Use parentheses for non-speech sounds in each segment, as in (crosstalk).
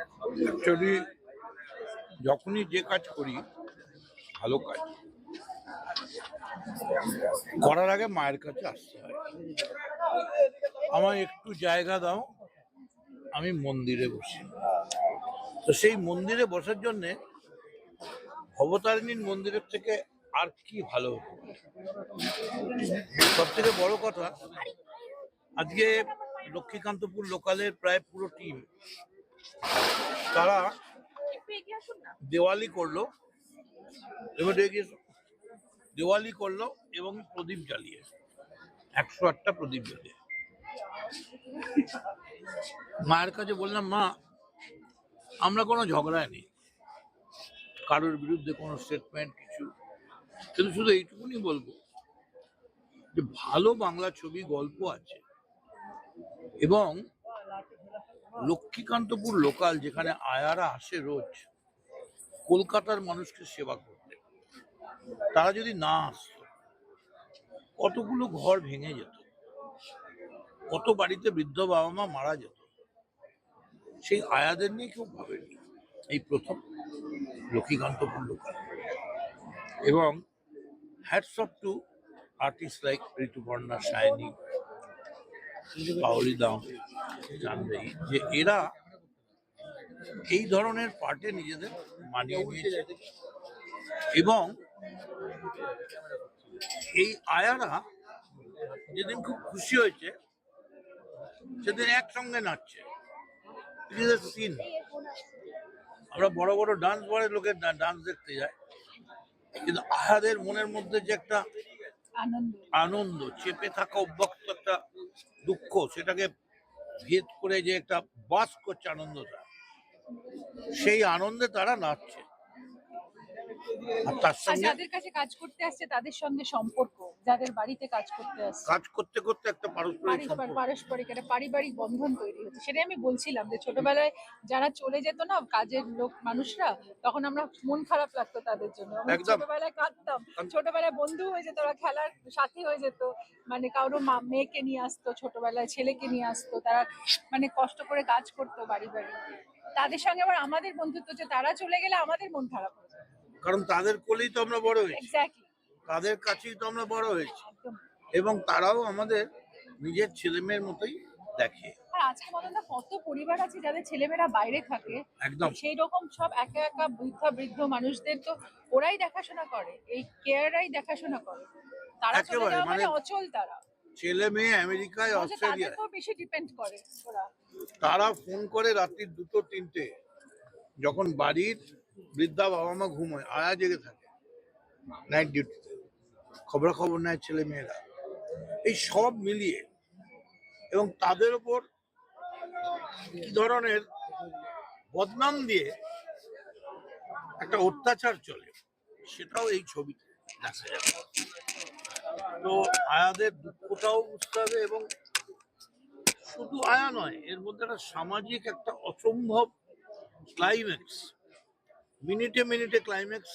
Actually যখনই যে কাজ করি, ভালো কাজ। করার আগে মায়ের কাছে আসতে হয়। আমার একটু জায়গা দাও, আমি মন্দিরে বসি। তো সেই মন্দিরে বসার জন্যে ভবতারিণীর মন্দিরের থেকে আর কি ভালো সব থেকে বড় কথা, আজকে লক্ষ্মীকান্তপুর লোকালের প্রায় পুরো টিম তারা দেওয়ালি করল এবার দেওয়ালি করল এবং প্রদীপ জ্বালিয়ে একশো আটটা প্রদীপ জ্বালিয়ে। মায়ের কাছে বললাম মা আমরা কোনো ঝগড়ায় নেই। কারোর বিরুদ্ধে কোনো স্টেটমেন্ট কিছু। কিন্তু শুধু এইটুকুনি বলব যে ভালো বাংলা ছবি গল্প আছে এবং লক্ষ্মীকান্তপুর লোকাল যেখানে আয়ারা আসে রোজ কলকাতার মানুষকে সেবা করতে। তারা যদি না আসতো কতগুলো ঘর ভেঙে যেত কত বাড়িতে বৃদ্ধ বাবা মা মারা যেত সেই আয়াদের নিয়ে কেউ ভাবেনি। এই প্রথম লক্ষ্মীকান্তপুর লোকাল এবং hats off to artist like Rituparna Sayani Paoli Dam জানবেই যে এরা এই ধরনের পার্টে নিজেদের মানিয়ে নিয়েছে। এবং এই আয়ারা যেদিন খুব খুশি হয়েছে সেদিন একসঙ্গে নাচছে। ইট ইজ সিন আমরা বড় বড় ডান্স বারে লোকের ডান্স দেখতে যাই। কিন্তু আয়াদের মনের মধ্যে যে একটা আনন্দ। আনন্দ চেপে থাকা অব্যক্ত একটা দুঃখ সেটাকে ভেদ করে যে একটা বাস করছে আনন্দটা সেই আনন্দে তারা নাচছে। আর তার সঙ্গে যাদের কাছে কাজ করতে আসছে তাদের সঙ্গে সম্পর্ক যাদের বাড়িতে কাজ করতে আসছে। কাজ করতে করতে একটা পারস্পরিক সম্পর্ক। পারস্পরিক একটা পারিবারিক বন্ধন তৈরি হচ্ছে। সেটাই আমি বলছিলাম যে ছোটবেলায় যারা চলে যেত না কাজের লোক মানুষরা তখন আমরা মন খারাপ লাগতো তাদের জন্য। আমরা ছোটবেলায় কাঁদতাম। ছোটবেলায় বন্ধু হয়ে যেত ওরা খেলার সাথী হয়ে যেত। মানে কারও মা- মেয়েকে নিয়ে আসতো ছোটবেলায় ছেলেকে নিয়ে আসতো। তারা মানে কষ্ট করে কাজ করতো বাড়ি বাড়ি। তাদের সঙ্গে আবার আমাদের বন্ধুত্ব যে তারা চলে গেলে আমাদের মন খারাপ হয়ে যায়। কারণ তাদের কোলেই তো আমরা বড় হয়েছি। তাদের কাছেই তো আমরা বড় হয়েছি। এবং তারাও আমাদের নিজের ছেলে মেয়ের মতোই দেখে। আর আজকে মতন কত পরিবার আছে যাদের ছেলেমেয়েরা বাইরে থাকে। একদম। সেই রকম সব একা একা বৃদ্ধা বৃদ্ধ মানুষদের তো ওরাই দেখাশোনা করে এই দেখাশোনা করে। তারা চলে একেবারে, যাওয়া মানে মানে- অচল তারা। ছেলে মেয়ে আমেরিকায় অস্ট্রেলিয়ায়। বেশি ডিপেন্ড করে তারা ফোন করে রাত্রি দুটো তিনটে। যখন বাড়ির বৃদ্ধা বাবা মা ঘুমোয়, আয়া জেগে থাকে। নাইট ডিউটিতে খবরাখবর নেয় ছেলে মেয়েরা। এই সব মিলিয়ে এবং তাদের ওপর কি ধরনের বদনাম দিয়ে একটা অত্যাচার চলে, সেটাও এই ছবিতে দেখা যাবে তো আয়াদের দুঃখটাও বুঝতে হবে এবং শুধু আয়া নয়, এর মধ্যে একটা সামাজিক একটা অসম্ভব ক্লাইম্যাক্স মিনিটে মিনিটে ক্লাইম্যাক্স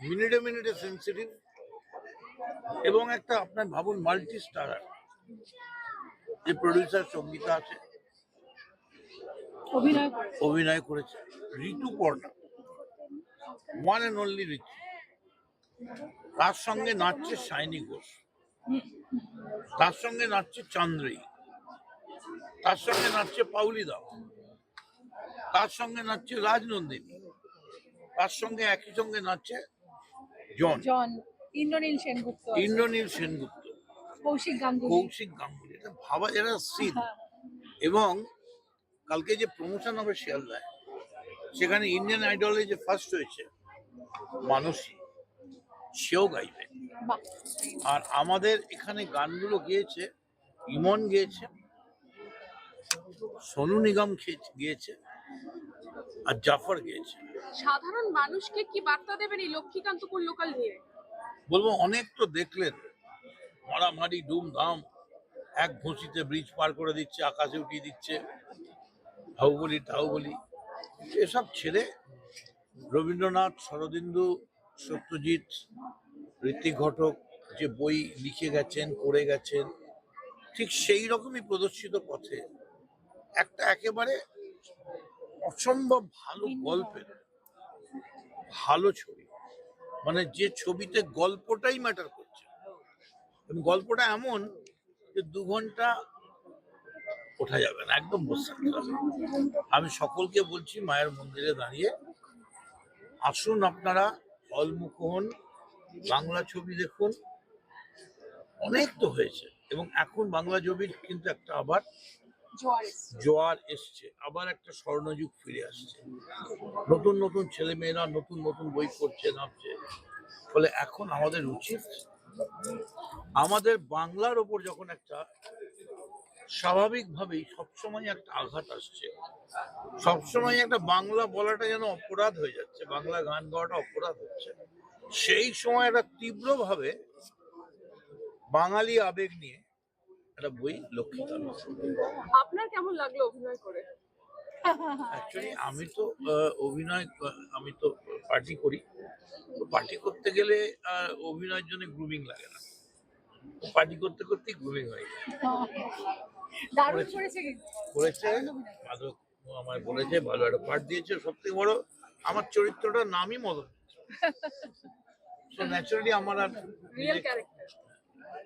মিনিটে মিনিটে সেন্সিটিভ এবং একটা আপনার ভাবুন মাল্টি স্টারার যে প্রডিউসার সঙ্গীতা আছে। অভিনয় করে অভিনয় করেছে। Rituparna one and only Ritu তার সঙ্গে নাচছে শাইনি ঘোষ। তার সঙ্গে নাচছে চান্দ্রী তার সঙ্গে নাচছে পাউলি দাও। তার সঙ্গে নাচছে রাজনন্দিনী তার সঙ্গে একই সঙ্গে নাচছে জন। জন ইন্দ্রনীল সেনগুপ্ত ইন্দ্রনীল সেনগুপ্ত। কৌশিক গাঙ্গুলি। কৌশিক গাঙ্গুলি এটা ভাবা এরা সিন। হ্যাঁ, এবং কালকে যে প্রমোশন হবে শিয়ালদায় সেখানে ইন্ডিয়ান আইডলে যে ফার্স্ট হয়েছে মানসী সেও গাইবে। আর আমাদের এখানে গানগুলো গেয়েছে ইমন গেয়েছে সোনু নিগম গেয়েছে। আর জাফর গেয়েছে। সাধারণ মানুষকে কি বার্তা দেবেন এই লক্ষ্মীকান্তপুর লোকাল নিয়ে? বলব অনেক তো দেখলেন মারামারি ধুমধাম এক ঘুষিতে ব্রিজ পার করে দিচ্ছে আকাশে উঠিয়ে দিচ্ছে হাউবলি টাউবলি এসব ছেড়ে রবীন্দ্রনাথ শরদিন্দু সত্যজিৎ ঋত্বিক ঘটক যে বই লিখে গেছেন করে গেছেন ঠিক সেই রকমই প্রদর্শিত পথে একটা একেবারে অসম্ভব ভালো গল্পের। ভালো ছবি। মানে যে ছবিতে গল্পটাই ম্যাটার করছে। এবং গল্পটা এমন যে দু ঘণ্টা ওঠা যাবে না একদম বসে আমি সকলকে বলছি মায়ের মন্দিরে দাঁড়িয়ে আসুন আপনারা অলমুখ হন বাংলা ছবি দেখুন। অনেক তো হয়েছে। এবং এখন বাংলা ছবির কিন্তু একটা আবার জোয়ার এসছে। আবার একটা স্বর্ণযুগ ফিরে আসছে নতুন নতুন ছেলে মেয়েরা নতুন নতুন বই পড়ছে নামছে ফলে এখন আমাদের উচিত, আমাদের বাংলার ওপর যখন একটা স্বাভাবিকভাবেই সবসময় একটা আঘাত আসছে, সবসময় একটা বাংলা বলাটা যেন অপরাধ হয়ে যাচ্ছে, বাংলা গান গাওয়াটা অপরাধ হচ্ছে, সেই সময় একটা তীব্রভাবে বাঙালি আবেগ নিয়ে একটা বই লক্ষ্মী আপনার কেমন লাগল অভিনয় করে? অ্যাকচুয়ালি আমি তো অভিনয় আমি তো পার্টি করি। তো পার্টি করতে গেলে অভিনয়ের জন্য গ্রুমিং লাগে না। পার্টি করতে করতেই গ্রুমিং হয়ে যায়। করেছে। মাধব আমায় বলেছে ভালো একটা পার্ট দিয়েছে সব থেকে বড় আমার চরিত্রটার নামই মদন। (laughs) সো ন্যাচারালি আমার আর রিয়েল ক্যারেক্টার